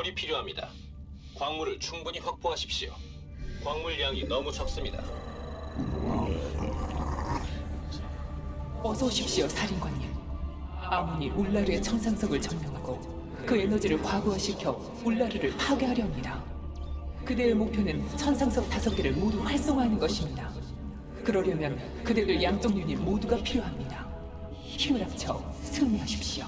광물이 필요합니다. 광물을 충분히 확보하십시오. 광물 양이 너무 적습니다. 어서 오십시오, 살인관님. 아몬이 울라르의 천상석을 점령하고 그 에너지를 과부하시켜 울라르를 파괴하려 합니다. 그대의 목표는 천상석 다섯 개를 모두 활성화하는 것입니다. 그러려면 그대들 양쪽 유닛 모두가 필요합니다. 힘을 합쳐 승리하십시오.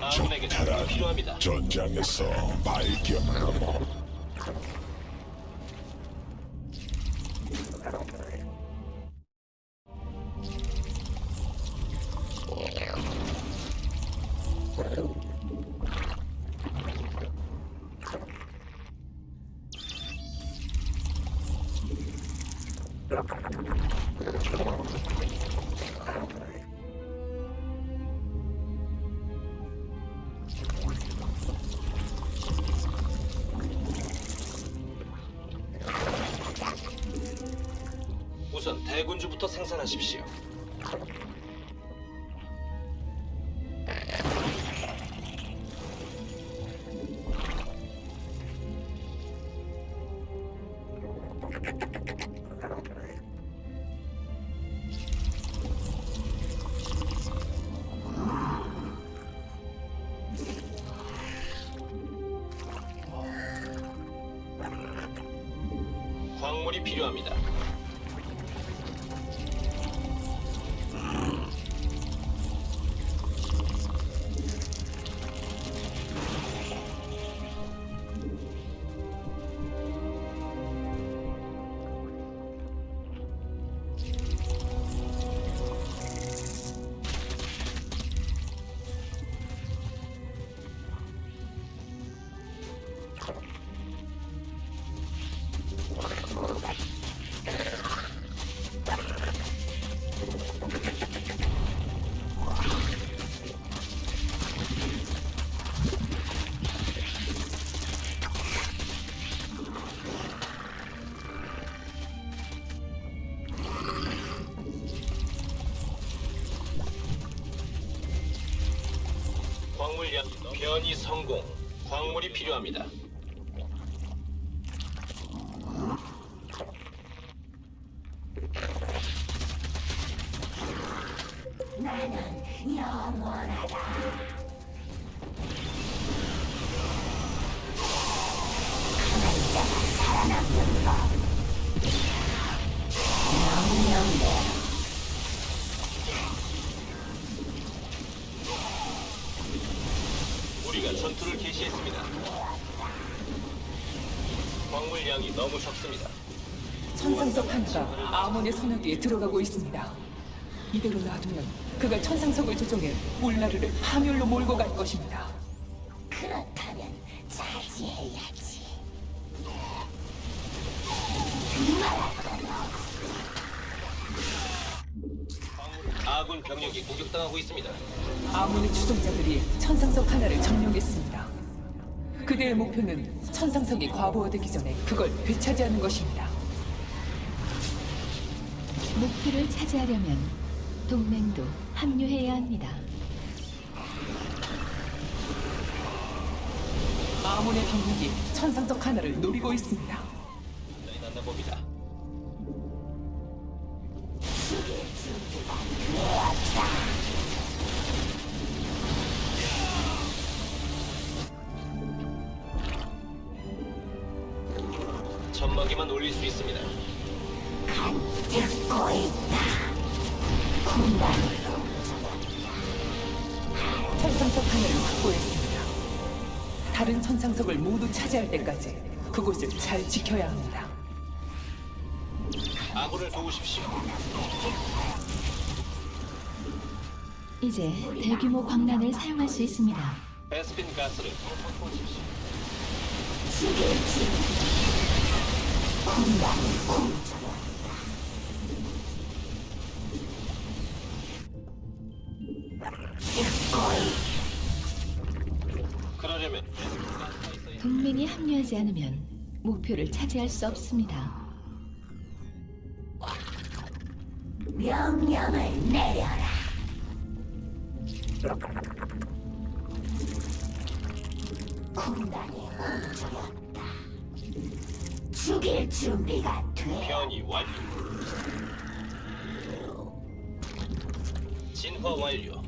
아군에게 필요합니다. 전장에서 발견. 우선 대군주부터 생산하십시오. 광물이 필요합니다. 변이 성공. 광물이 필요합니다. 하나가 아몬의 선악기에 들어가고 있습니다. 이대로 놔두면 그가 천상석을 조종해 울라르를 파멸로 몰고 갈 것입니다. 그렇다면 자제해야지. 아군 병력이 공격당하고 있습니다. 아몬의 추종자들이 천상석 하나를 점령했습니다. 그대의 목표는 천상석이 과부하되기 전에 그걸 되찾이하는 것입니다. 목표를 차지하려면 동맹도 합류해야 합니다. 아몬의 병력이 천상석 하나를 노리고 있습니다. 듣고 있다. 천상석 하나를 확보했습니다. 다른 천상석을 모두 차지할 때까지 그곳을 잘 지켜야 합니다. 아군을 도우십시오. 이제 대규모 광란을 사용할 수 있습니다. 베스핀 가스를 확보하십시오. 그러려면 베스핀 가스 가 있어야 동맹이 합류하지 않으면 목표를 차지할 수 없습니다. 명령을 내려라. 군단이 훔쳐였다. 죽일 준비가 돼. 변이 완료. 진화 완료.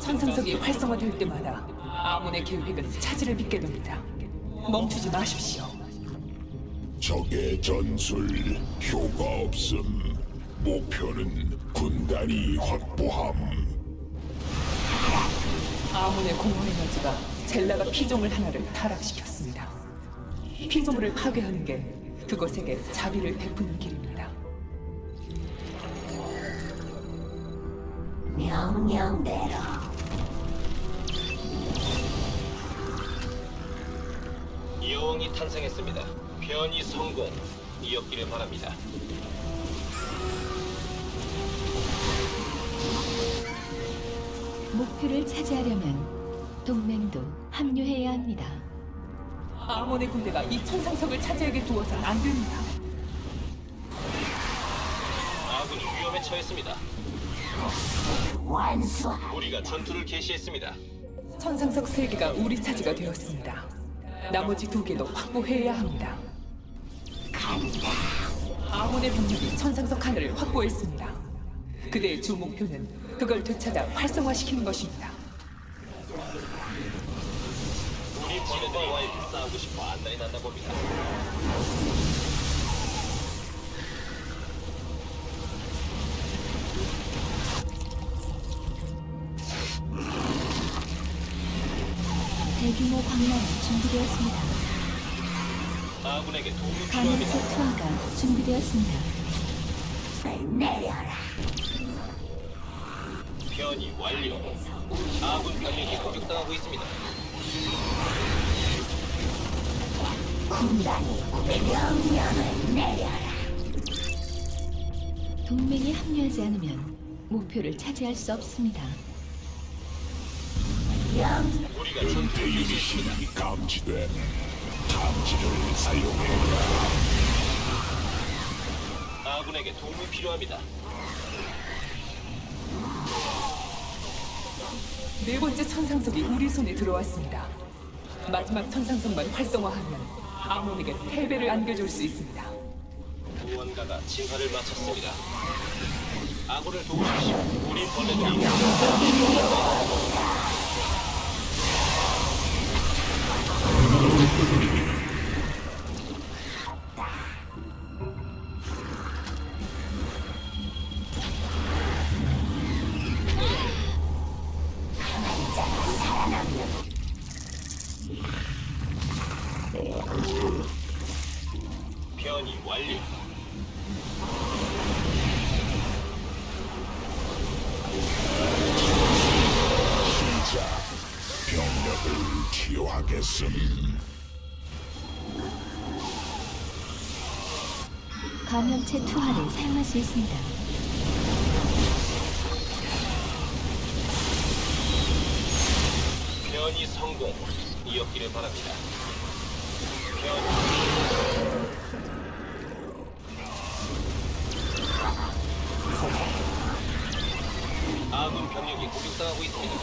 천상석이 활성화될 때마다 아몬의 계획은 차질을 빚게 됩니다. 멈추지 마십시오. 적의 전술 효과 없음 목표는 군단이 확보함 아몬의 공허 에너지가 젤라가 피조물 하나를 타락시켰습니다. 피조물을 파괴하는 게 그것에게 자비를 베푸는 길입니다. 명령대로 여왕이 탄생했습니다. 변이 성공. 이었기를 바랍니다. 목표를 차지하려면 동맹도 합류해야 합니다. 아몬의 군대가 이 천상석을 차지하게 두어선 안 됩니다. 아군이 위험에 처했습니다. 우리가 전투를 개시했습니다. 천상석 세 개가 우리 차지가 되었습니다. 나머지 두 개도 확보해야 합니다. 아몬의 병력이 천상석 하나를 확보했습니다. 그대의 주 목표는 그걸 되찾아 활성화시키는 것입니다. 우리 벌레들이 싸우고 싶어 안달이 났나 봅니다. 대규모 광란이 준비되었습니다. 아군에게 도움이 필요합니다. 투하가 준비되었습니다. 내려라. 변이 완료. 아군 병력이 공격당하고 있습니다. 군단이 명령을 내려라. 동맹이 합류하지 않으면 목표를 차지할 수 없습니다. 개시했습니다. 유닛이 감지됨 탐지를 사용해라 아군에게 도움이 필요합니다. 네 번째 천상석이 우리 손에 들어왔습니다. 마지막 천상석만 활성화하면 아몬에게 패배를 안겨줄 수 있습니다. 무언가가 진화를 마쳤습니다. 아군을 도우십시오. 우리 벌레들이 감염체 투하를 사용할 수 있습니다. 변이 성공. 이었기를 바랍니다. 변이 아군 병력이 공격당하고 있습니다.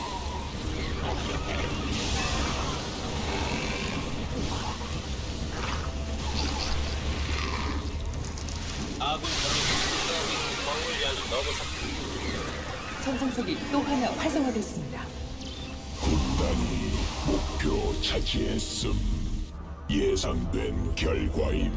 아군 병력이 공격당하고 있는 광물량이 너무 작 천 상석이 또 하나 활성화됐습니다. 군단이 목표 차지했음 예상된 결과임